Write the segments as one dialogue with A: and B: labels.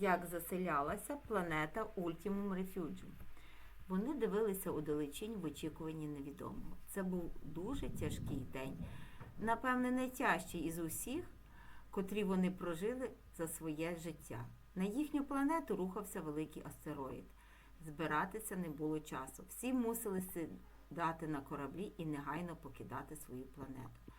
A: як заселялася планета Ultimum Refugium. Вони дивилися у далечінь в очікуванні невідомого. Це був дуже тяжкий день. Напевне, найтяжчий із усіх, котрі вони прожили за своє життя. На їхню планету рухався великий астероїд. Збиратися не було часу. Всі мусили сідати на кораблі і негайно покидати свою планету.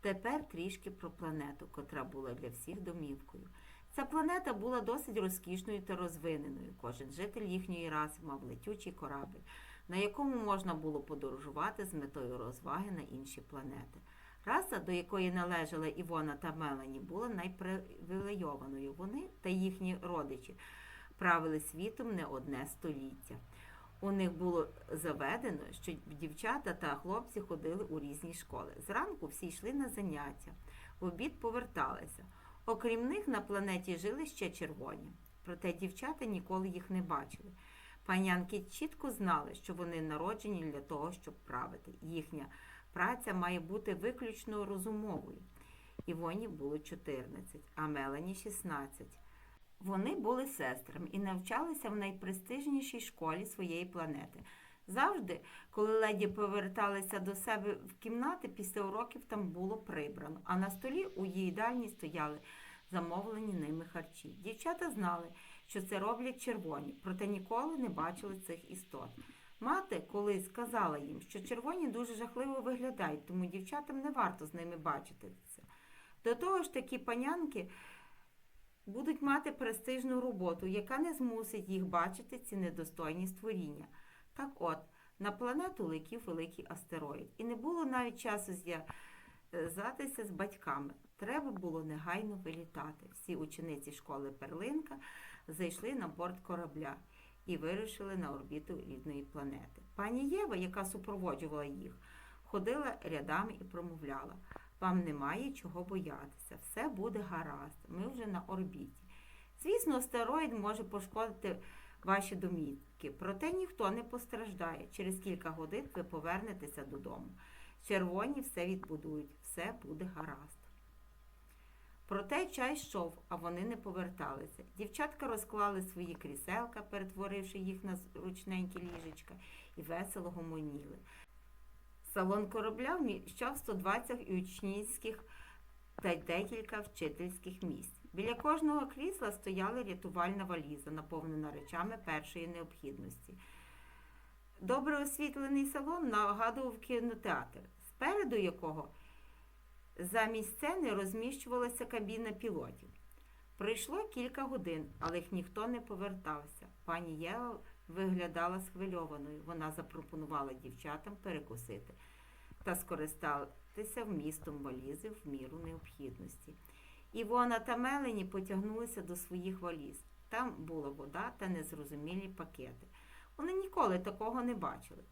A: Тепер трішки про планету, котра була для всіх домівкою. Ця планета була досить розкішною та розвиненою. Кожен житель їхньої раси мав летючий корабель, на якому можна було подорожувати з метою розваги на інші планети. Раса, до якої належала Івона та Мелані, була найпривілейованою. Вони та їхні родичі правили світом не одне століття. У них було заведено, що дівчата та хлопці ходили у різні школи. Зранку всі йшли на заняття, в обід поверталися. Окрім них на планеті жили ще червоні. Проте дівчата ніколи їх не бачили. Панянки чітко знали, що вони народжені для того, щоб правити. Їхня праця має бути виключно розумовою. Івоні було 14, а Мелані 16. Вони були сестрами і навчалися в найпрестижнішій школі своєї планети. Завжди, коли леді поверталися до себе в кімнати, після уроків там було прибрано, а на столі у їдальні стояли замовлені ними харчі. Дівчата знали, що це роблять червоні, проте ніколи не бачили цих істот. Мати колись сказала їм, що червоні дуже жахливо виглядають, тому дівчатам не варто з ними бачитися. До того ж, такі панянки будуть мати престижну роботу, яка не змусить їх бачити ці недостойні створіння. Так от, на планету летів великий астероїд, і не було навіть часу зв'язатися з батьками. Треба було негайно вилітати. Всі учениці школи Перлинка зайшли на борт корабля і вирушили на орбіту рідної планети. Пані Єва, яка супроводжувала їх, ходила рядами і промовляла. Вам немає чого боятися, все буде гаразд, ми вже на орбіті. Звісно, астероїд може пошкодити ваші домівки, проте ніхто не постраждає. Через кілька годин ви повернетеся додому. Червоні все відбудують, все буде гаразд. Проте час йшов, а вони не поверталися. Дівчатка розклали свої кріселка, перетворивши їх на ручненькі ліжечка, і весело гомоніли. Салон корабля вміщав 120 учнівських та декілька вчительських місць. Біля кожного крісла стояла рятувальна валіза, наповнена речами першої необхідності. Добре освітлений салон нагадував кінотеатр, спереду якого замість сцени розміщувалася кабіна пілотів. Пройшло кілька годин, але їх ніхто не повертався. Пані Єва виглядала схвильованою. Вона запропонувала дівчатам перекусити та скористатися вмістом валізи в міру необхідності. Івона та Мелені потягнулися до своїх валіз. Там була вода та незрозумілі пакети. Вони ніколи такого не бачили.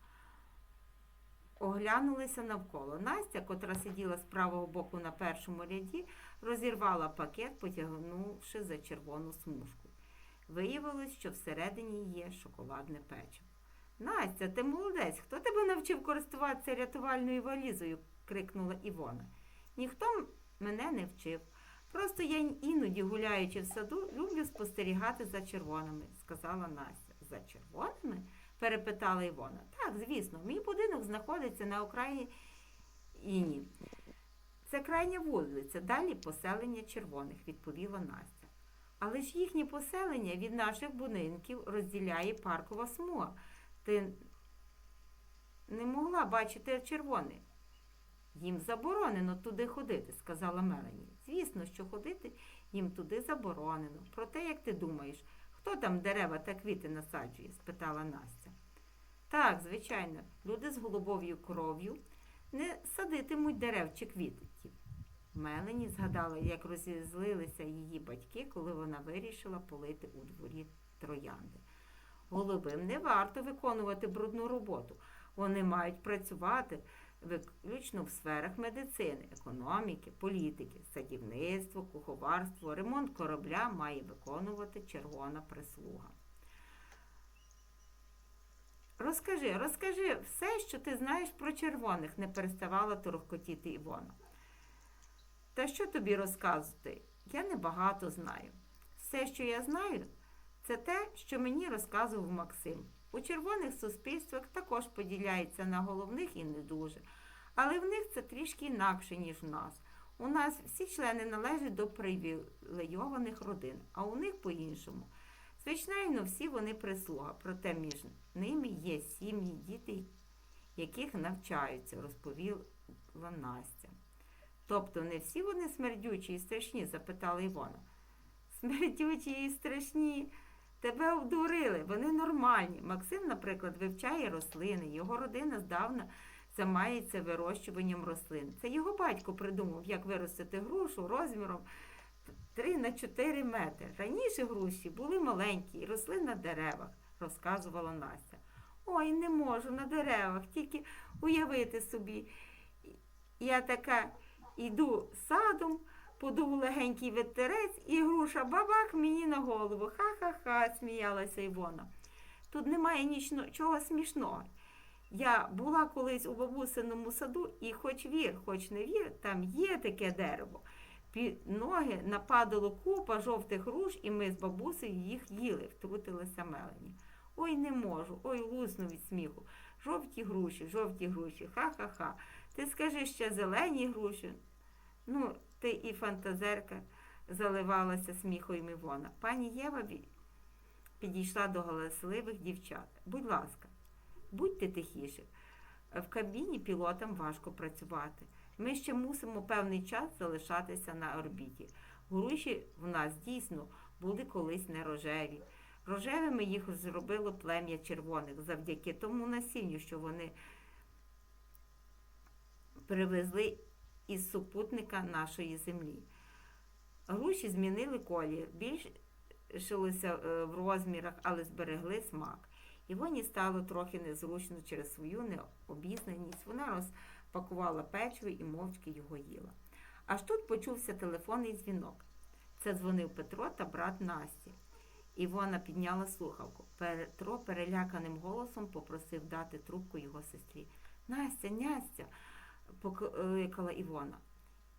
A: Оглянулися навколо. Настя, котра сиділа з правого боку на першому ряді, розірвала пакет, потягнувши за червону смужку. Виявилось, що всередині є шоколадне печиво. Настя, ти молодець, хто тебе навчив користуватися рятувальною валізою? крикнула Івона. Ніхто мене не вчив. Просто я іноді, гуляючи в саду, люблю спостерігати за червоними, сказала Настя. За червоними? перепитала Івона. Так, звісно, мій будинок знаходиться на окраїні. Це крайня вулиця, далі поселення червоних, відповіла Настя. Але ж їхнє поселення від наших будинків розділяє паркова смуга. Ти не могла бачити червоний. Їм заборонено туди ходити, сказала Мелані. Звісно, що ходити їм туди заборонено. Проте, як ти думаєш, хто там дерева та квіти насаджує? спитала Настя. Так, звичайно, люди з голубовою кров'ю не садитимуть дерев чи квітів. Мелані згадала, як розізлилися її батьки, коли вона вирішила полити у дворі троянди. Голубим не варто виконувати брудну роботу. Вони мають працювати виключно в сферах медицини, економіки, політики, садівництво, куховарство, ремонт корабля має виконувати червона прислуга. Розкажи, розкажи все, що ти знаєш про червоних, не переставала торохкотіти Івона. Та що тобі розказувати? Я небагато знаю. Все, що я знаю, це те, що мені розказував Максим. У червоних суспільствах також поділяється на головних і не дуже. Але в них це трішки інакше, ніж в нас. У нас всі члени належать до привілейованих родин, а у них по-іншому. Звичайно, всі вони прислуга, проте між ними є сім'ї, діти, яких навчаються, розповіла Настя. Тобто не всі вони смердючі і страшні? запитала Івона. Смердючі і страшні. Тебе обдурили, вони нормальні. Максим, наприклад, вивчає рослини, його родина здавна займається вирощуванням рослин. Це його батько придумав, як виростити грушу розміром 3 на 4 метри. Раніше груші були маленькі і росли на деревах, розказувала Настя. Ой, не можу на деревах, тільки уявити собі. Я така йду садом, подув легенький ветерець, і груша бабак мені на голову. Ха-ха-ха, сміялася Івона. Тут немає нічого смішного. Я була колись у бабусиному саду, і хоч вір, хоч не вір, там є таке дерево. Під ноги нападало купа жовтих груш, і ми з бабусею їх їли, втрутилася Мелані. Ой, не можу, ой, лусну від сміху. Жовті груші, жовті груші, ха-ха-ха. Ти скажи ще зелені груші. Ну, ти і фантазерка, заливалася сміхом Івона. Пані Єва підійшла до галасливих дівчат. Будь ласка, будьте тихіше. В кабіні пілотам важко працювати. Ми ще мусимо певний час залишатися на орбіті. Груші в нас дійсно були колись не рожеві. Рожевими їх зробило плем'я червоних завдяки тому насінню, що вони привезли із супутника нашої землі. Груші змінили колір, більшилися е, в розмірах, але зберегли смак. Івоні стало трохи незручно через свою необізнаність. Вона розпакувала печиво і мовчки його їла. Аж тут почувся телефонний дзвінок. Це дзвонив Петро та брат Насті. Івона підняла слухавку. Петро переляканим голосом попросив дати трубку його сестрі. Настя, Настя, покликала Івона.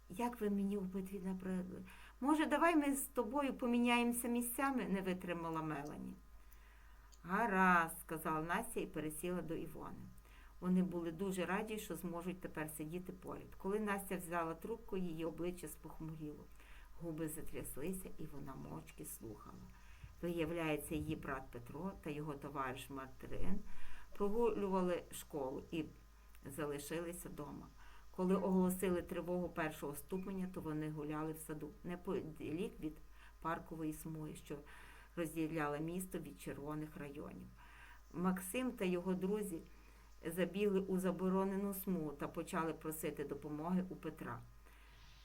A: Як ви мені в битві набридли? Може, давай ми з тобою поміняємося місцями? не витримала Мелані. Гаразд, сказала Настя і пересіла до Івони. Вони були дуже раді, що зможуть тепер сидіти поряд. Коли Настя взяла трубку, її обличчя спохмуріло. Губи затряслися, і вона мовчки слухала. Виявляється, її брат Петро та його товариш Мартин прогулювали школу і залишилися вдома. Коли оголосили тривогу першого ступеня, то вони гуляли в саду неподалік від паркової смуги, що розділяла місто від червоних районів. Максим та його друзі забігли у заборонену смугу та почали просити допомоги у Петра.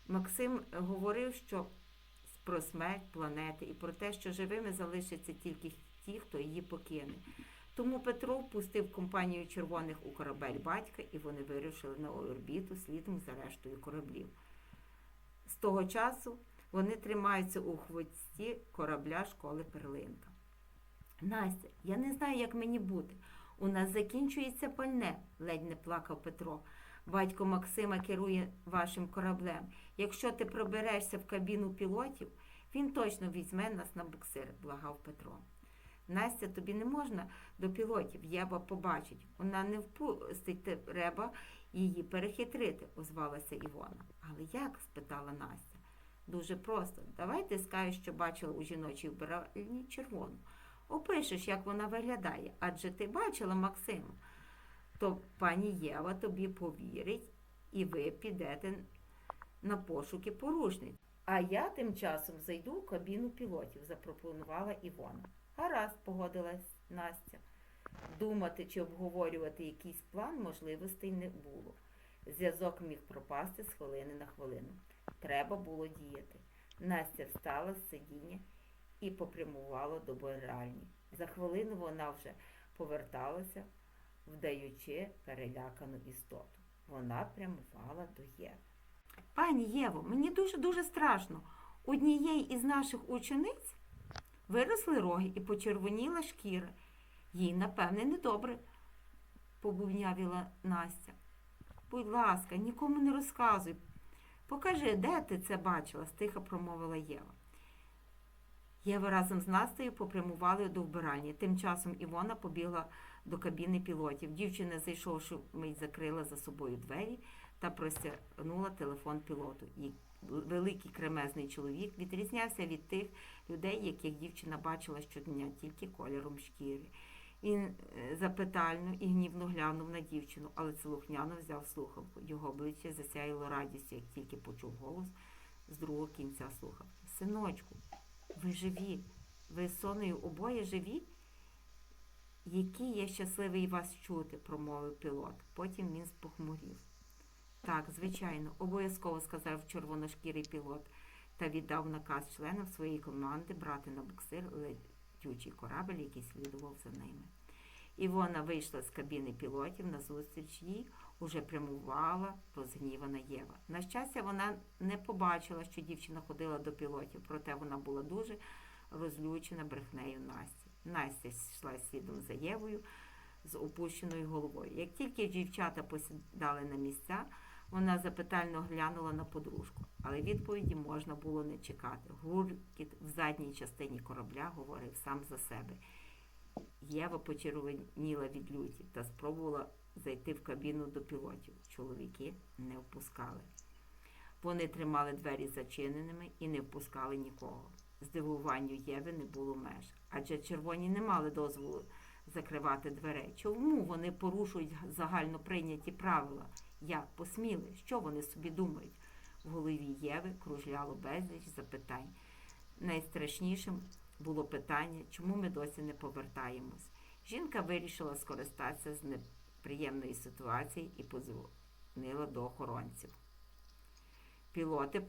A: Максим говорив, що про смерть планети і про те, що живими залишаться тільки ті, хто її покине. Тому Петро впустив компанію червоних у корабель батька, і вони вирушили на орбіту слідом за рештою кораблів. З того часу вони тримаються у хвості корабля школи Перлинка. Настя, я не знаю, як мені бути. У нас закінчується пальне, ледь не плакав Петро. Батько Максима керує вашим кораблем. Якщо ти проберешся в кабіну пілотів, він точно візьме нас на буксир, благав Петро. Настя, тобі не можна до пілотів, Єва побачить. Вона не впустить, треба її перехитрити, озвалася Івона. Але як? спитала Настя. Дуже просто. Давай ти скажеш, що бачила у жіночій вбиральні червону. Опишеш, як вона виглядає, адже ти бачила Максима. То пані Єва тобі повірить, і ви підете на пошуки порушниць. А я тим часом зайду в кабіну пілотів, запропонувала Івона. Гаразд, погодилась Настя. Думати чи обговорювати якийсь план можливостей не було. Зв'язок міг пропасти з хвилини на хвилину. Треба було діяти. Настя встала з сидіння і попрямувала до биральні. За хвилину вона вже поверталася, вдаючи перелякану істоту. Вона прямувала до Єви. Пані Єво, мені дуже-дуже страшно. Однієї із наших учениць виросли роги і почервоніла шкіра. Їй, напевне, недобре, побувнявіла Настя. Будь ласка, нікому не розказуй. Покажи, де ти це бачила, стиха промовила Єва. Єва разом з Настею попрямували до вбиральні. Тим часом Івона побігла до кабіни пілотів. Дівчина, зайшовши, мить закрила за собою двері та простягнула телефон пілоту. Великий кремезний чоловік відрізнявся від тих людей, яких дівчина бачила щодня, тільки кольором шкіри. Він е, запитально і гнівно глянув на дівчину, але слухняно взяв слухавку. Його обличчя засяяло радістю, як тільки почув голос з другого кінця слухавки. Синочку, ви живі? Ви з сонею обоє живі? Який я щасливий вас чути, промовив пілот. Потім він спохмурів. Так, звичайно, обов'язково сказав червоношкірий пілот та віддав наказ членам своєї команди брати на буксир летючий корабель, який слідував за ними. Івона вийшла з кабіни пілотів назустріч їй уже прямувала розгнівана Єва. На щастя, вона не побачила, що дівчина ходила до пілотів, проте вона була дуже розлючена брехнею Насті. Настя йшла слідом за Євою з опущеною головою. Як тільки дівчата посідали на місця, вона запитально глянула на подружку, але відповіді можна було не чекати. Гуркіт в задній частині корабля говорив сам за себе. Єва почервоніла від люті та спробувала зайти в кабіну до пілотів. Чоловіки не впускали. Вони тримали двері зачиненими і не впускали нікого. Здивуванню Єви не було меж, адже червоні не мали дозволу закривати дверей. Чому вони порушують загально прийняті правила? Як посміли? Що вони собі думають? В голові Єви кружляло безліч запитань. Найстрашнішим було питання, чому ми досі не повертаємось. Жінка вирішила скористатися з неприємної ситуації і подзвонила до охоронців. Пілоти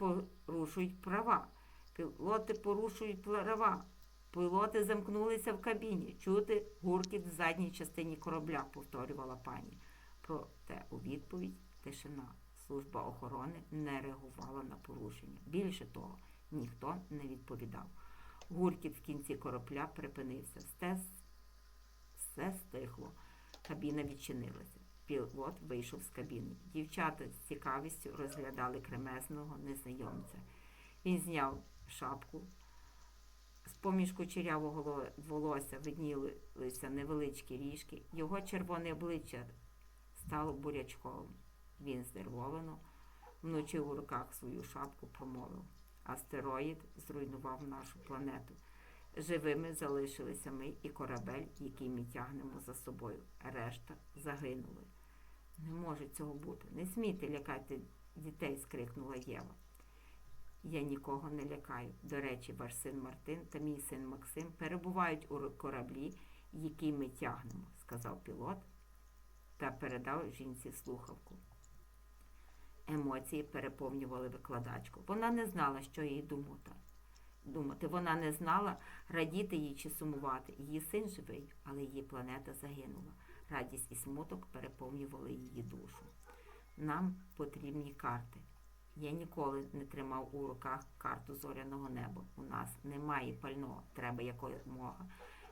A: порушують права. Пілоти порушують права. Пілоти замкнулися в кабіні. Чути гуркіт в задній частині корабля, повторювала пані. Проте у відповідь тишина. Служба охорони не реагувала на порушення. Більше того, ніхто не відповідав. Гуркіт в кінці корабля припинився. Все, все стихло. Кабіна відчинилася. Пілот вийшов з кабіни. Дівчата з цікавістю розглядали кремезного незнайомця. Він зняв шапку. З поміж кучерявого волосся виднілися невеличкі ріжки. Його червоне обличчя стало бурячковим. Він здервовано, вночі у руках свою шапку промовив. Астероїд зруйнував нашу планету. Живими залишилися ми і корабель, який ми тягнемо за собою. Решта загинули. Не може цього бути. Не смійте лякати дітей, скрикнула Єва. Я нікого не лякаю. До речі, ваш син Мартин та мій син Максим перебувають у кораблі, який ми тягнемо, сказав пілот та передав жінці слухавку. Емоції переповнювали викладачку. Вона не знала, що їй думати. думати. Вона не знала, радіти їй чи сумувати. Її син живий, але її планета загинула. Радість і смуток переповнювали її душу. Нам потрібні карти. Я ніколи не тримав у руках карту зоряного неба. У нас немає пального, треба якомога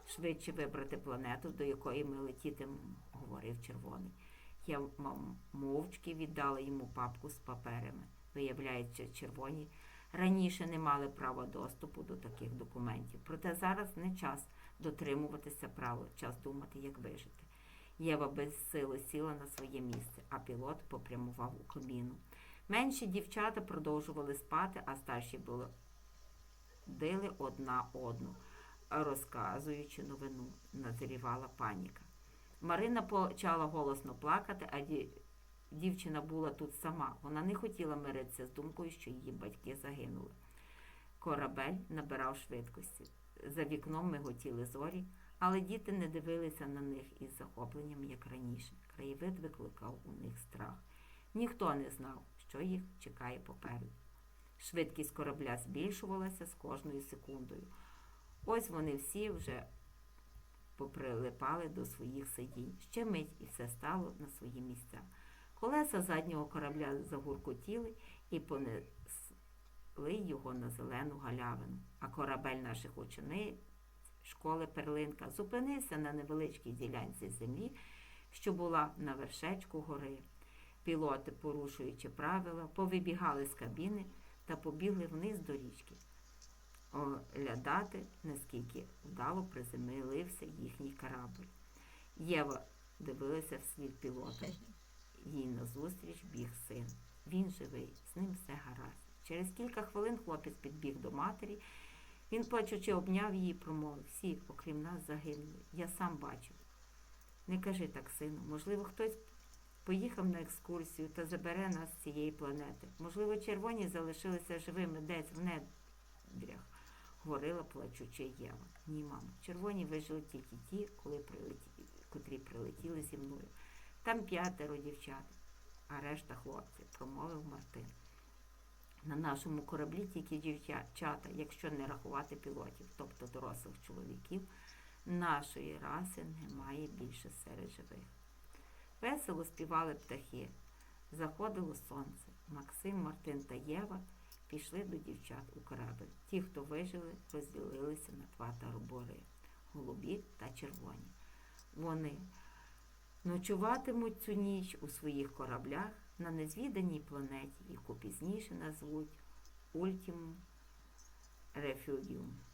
A: швидше вибрати планету, до якої ми летітимемо, говорив червоний. Я мовчки віддала йому папку з паперами. Виявляється, червоні раніше не мали права доступу до таких документів. Проте зараз не час дотримуватися правил, час думати, як вижити. Єва без сили сіла на своє місце, а пілот попрямував у кабіну. Менші дівчата продовжували спати, а старші були дили одна одну, розказуючи новину, назрівала паніка. Марина почала голосно плакати, а дівчина була тут сама. Вона не хотіла миритися з думкою, що її батьки загинули. Корабель набирав швидкості. За вікном миготіли зорі, але діти не дивилися на них із захопленням, як раніше. Краєвид викликав у них страх. Ніхто не знав, що їх чекає попереду. Швидкість корабля збільшувалася з кожною секундою. Ось вони всі вже поприлипали до своїх сидінь. Ще мить і все стало на свої місця. Колеса заднього корабля загуркотіли і понесли його на зелену галявину, а корабель наших учениць школи Перлинка зупинився на невеличкій ділянці землі, що була на вершечку гори. Пілоти, порушуючи правила, повибігали з кабіни та побігли вниз до річки. Оглядати, наскільки вдало приземлився їхній корабль. Єва дивилася вслід пілота. Їй назустріч біг син. Він живий, з ним все гаразд. Через кілька хвилин хлопець підбіг до матері. Він, плачучи, обняв її промовив. Всі, окрім нас, загинули. Я сам бачив. Не кажи так, сину. Можливо, хтось поїхав на екскурсію та забере нас з цієї планети. Можливо, червоні залишилися живими десь в недрях, говорила плачучи Єва. Ні, мамо, червоні вижили тільки ті, коли прилеті... котрі прилетіли зі мною. Там п'ятеро дівчат, а решта хлопців, промовив Мартин. На нашому кораблі тільки дівчата, якщо не рахувати пілотів, тобто дорослих чоловіків, нашої раси немає більше серед живих. Весело співали птахи. Заходило сонце. Максим, Мартин та Єва пішли до дівчат у корабель. Ті, хто вижили, розділилися на два табори – голубі та червоні. Вони ночуватимуть цю ніч у своїх кораблях на незвіданій планеті, яку пізніше назвуть Ультім Рефюдіум.